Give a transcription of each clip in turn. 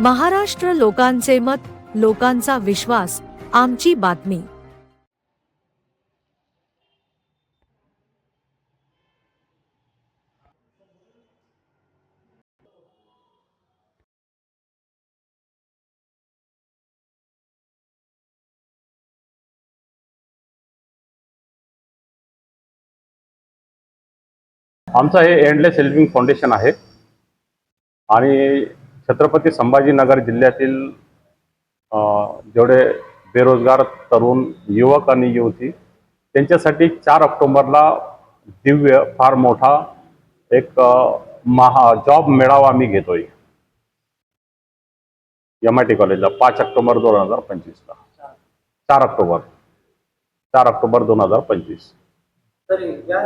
महाराष्ट्र लोकांचे मत लोकांचा विश्वास आमची बातमी. आमचं हे एंडलेस हेल्पिंग फाउंडेशन आहे. आणि छत्रपती संभाजीनगर जिल्ह्यातील जेवढे बेरोजगार तरुण युवक आणि युवती त्यांच्यासाठी चार ऑक्टोबरला दिव्य फार मोठा एक महा जॉब मेळावा आम्ही घेतोय. एम आय टी कॉलेजला पाच ऑक्टोबर दोन हजार पंचवीसला. चार ऑक्टोबर. चार ऑक्टोबर दोन हजार पंचवीस. तर या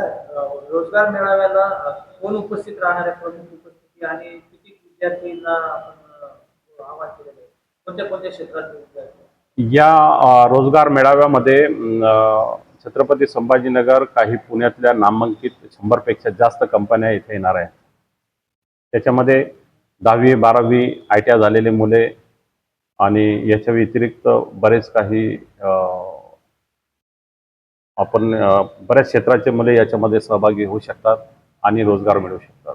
रोजगार मेळाव्याला कोण उपस्थित राहणार आहे? उपस्थिती आणि किती विद्यार्थ्यांना आवाहन केलेलं आहे. कोणत्या कोणत्या या रोजगार मेळाव्यामध्ये छत्रपती संभाजीनगर काही पुण्यातल्या नामांकित शंभरपेक्षा जास्त कंपन्या इथे येणार आहेत. त्याच्यामध्ये दहावी बारावी आय टी आय झालेले मुले आणि याच्या व्यतिरिक्त बरेच काही अ, आपण बऱ्याच क्षेत्राचे मुले याच्यामध्ये सहभागी होऊ शकतात आणि रोजगार मिळवू शकतात.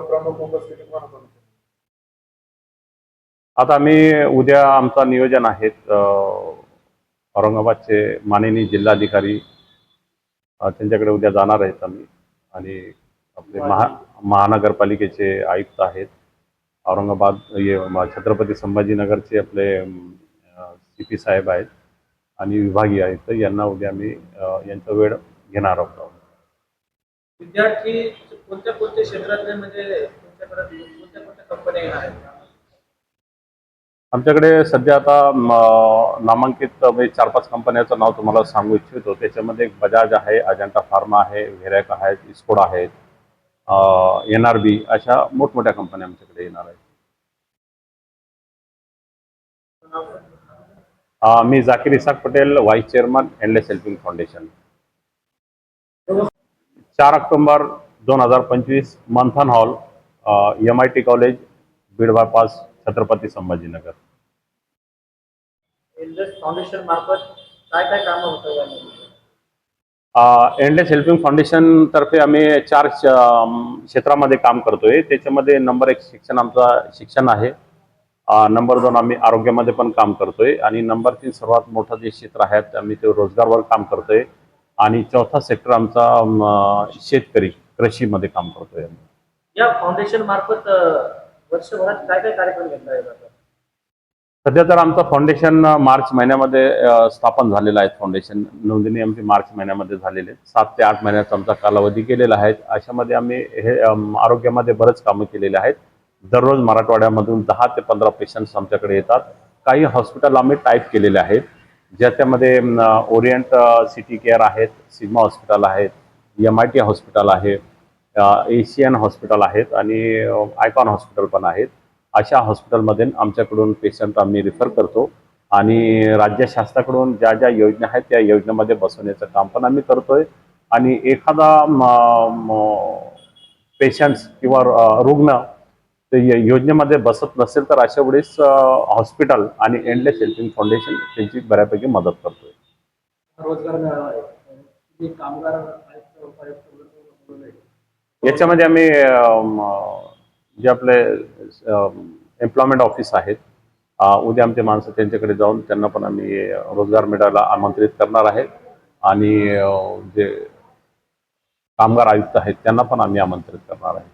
प्रमुख उपस्थिती आता आम्ही उद्या आमचा नियोजन आहे अ, औरंगाबादचे माननीय जिल्हाधिकारी त्यांच्याकडे उद्या जाणार आहेत आम्ही. आणि आपले महा महानगरपालिकेचे आयुक्त आहेत. औरंगाबाद हे छत्रपती संभाजीनगरचे आपले सी पी साहेब आहेत. आणि विभागीय आयुक्त यांना उद्या आम्ही यांचा वेळ घेणार आहोत. विद्यार्थी कोणत्या कोणत्या क्षेत्रातले म्हणजे कोणत्या कोणत्या कंपन्या येणार आहेत? आमच्याकडे सध्या आता नामांकित म्हणजे चार पाच कंपन्याचं नाव तुम्हाला सांगू इच्छितो. त्याच्यामध्ये एक बजाज आहे अजंटा फार्मा आहे व्हेरॅक आहेत इस्कोड आहेत एन आर बी अशा मोठमोठ्या कंपन्या आमच्याकडे येणार आहेत. मी Zakir Isak Patel vice chairman endless helping foundation चार ऑक्टोबर दोन हजार पंचवीस Manthan hall M I T college Beed bypass Chhatrapati Sambhajinagar. Indus foundation मार्फत काय काय कामं होतं यामध्ये एंडलेस हेल्पिंग फाउंडेशन तर्फे आम्ही चार क्षेत्रामध्ये काम करतोय. त्याच्यामध्ये नंबर एक शिक्षण आमचा शिक्षण आहे. नंबर दोन आम्ही आरोग्यामध्ये पण काम करतोय. आणि नंबर तीन सर्वात मोठं जे क्षेत्र आहे आम्ही ते रोजगारवर काम करतोय. आणि चौथा सेक्टर आमचा शेतकरी. कृषीमध्ये काम करतोय. या फाउंडेशन मार्फत वर्षभरात काय काय कार्यक्रम घेतला जातात सध्या तर आमचं फाउंडेशन मार्च महिन्यामध्ये स्थापन झालेलं आहे फाउंडेशन नोंदणी आमची मार्च महिन्यामध्ये झालेली आहे. सात ते आठ महिन्याचा आमचा कालावधी केलेला आहे. अशामध्ये आम्ही हे आरोग्यामध्ये बरेच कामं केलेले आहेत. दररोज मराठवाड्यामधून दहा ते पंधरा पेशंट्स आमच्याकडे येतात. काही हॉस्पिटल आम्ही टाईप केलेले आहेत ज्याच्यामध्ये ओरिएंट सिटी केअर आहेत सिग्मा हॉस्पिटल आहेत एम आय टी हॉस्पिटल आहे एशियन हॉस्पिटल आहेत आणि आयकॉन हॉस्पिटल पण आहेत. अशा हॉस्पिटलमध्ये आमच्याकडून पेशंट आम्ही रिफर करतो आणि राज्य शासनाकडून ज्या ज्या योजना आहेत त्या योजनेमध्ये बसवण्याचं काम पण आम्ही करतोय. आणि एखादा पेशंट्स किंवा रुग्ण ते योजनेमध्ये बसत नसेल तर अशा वेळेस हॉस्पिटल आणि एंडलेस हेल्पिंग फाउंडेशन त्यांची बऱ्यापैकी मदत करतोय. रोजगार आहे कामगार याच्यामध्ये आम्ही जे आपले एम्प्लॉयमेंट ऑफिस आहेत उद्या आमचे माणसं त्यांच्याकडे जाऊन त्यांना पण आम्ही रोजगार मेळाव्याला आमंत्रित करणार आहे आणि जे कामगार आयुक्त आहेत त्यांना पण आम्ही आमंत्रित करणार आहे.